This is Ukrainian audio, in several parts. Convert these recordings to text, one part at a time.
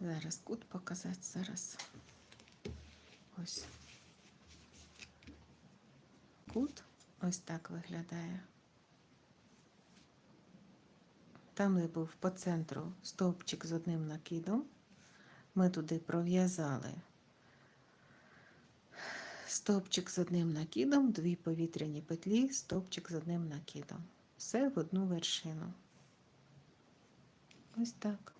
Зараз кут показати, зараз. Ось. Кут ось так виглядає. Там, де був по центру стовпчик з одним накидом, ми туди пров'язали стовпчик з одним накидом, дві повітряні петлі, стовпчик з одним накидом. Все в одну вершину. Ось так.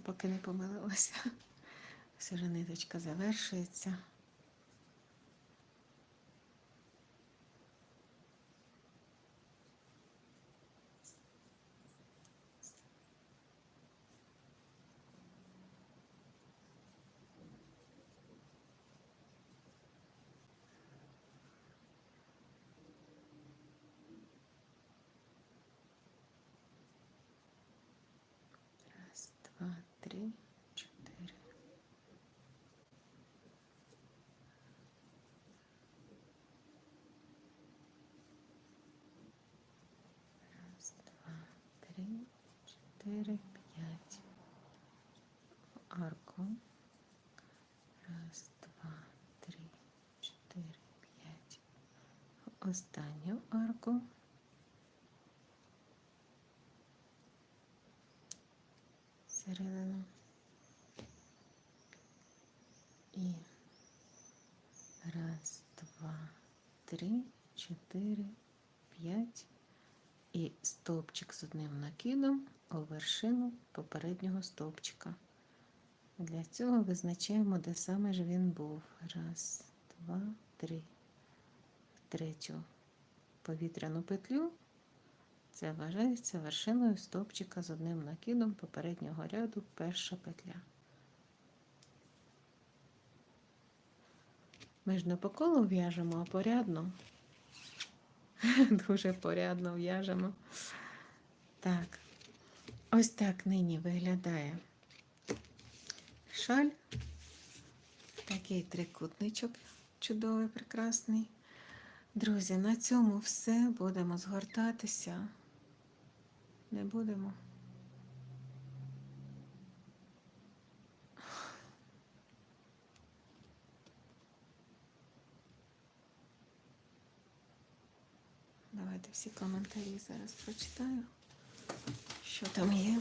Поки не помилилася. Ось вже ниточка завершується. 4, 5. В арку. Раз, два, три, четыре п'ять. В останню арку. Середину. І раз, два, три, чотири, п'ять. І стовпчик з одним накидом у вершину попереднього стовпчика. Для цього визначаємо, де саме ж він був. Раз, два, три. В третю повітряну петлю. Це вважається вершиною стовпчика з одним накидом попереднього ряду перша петля. Ми ж не по колу в'яжемо, а порядно. Дуже порядно в'яжемо. Так, ось так нині виглядає шаль. Такий трикутничок чудовий, прекрасний. Друзі, на цьому все. Будемо згортатися. Не будемо. Давайте всі коментарі зараз прочитаю, що там є.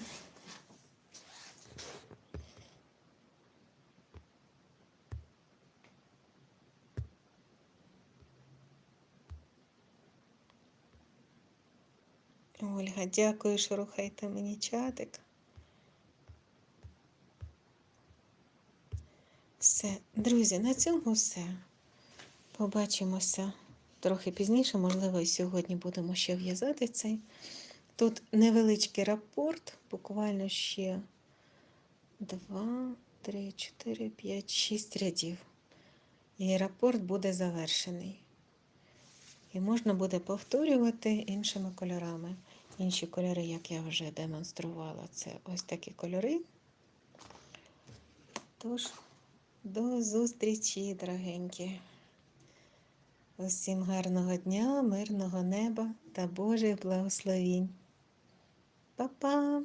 Ольга, дякую, що рухаєте мені чатик. Все, друзі, на цьому все. Побачимося трохи пізніше, можливо, і сьогодні будемо ще в'язати цей. Тут невеличкий рапорт, буквально ще 2, 3, 4, 5, 6 рядів. І рапорт буде завершений. І можна буде повторювати іншими кольорами. Інші кольори, як я вже демонструвала, це ось такі кольори. Тож, до зустрічі, дорогенькі. Усім гарного дня, мирного неба та Божих благословінь. Па-па!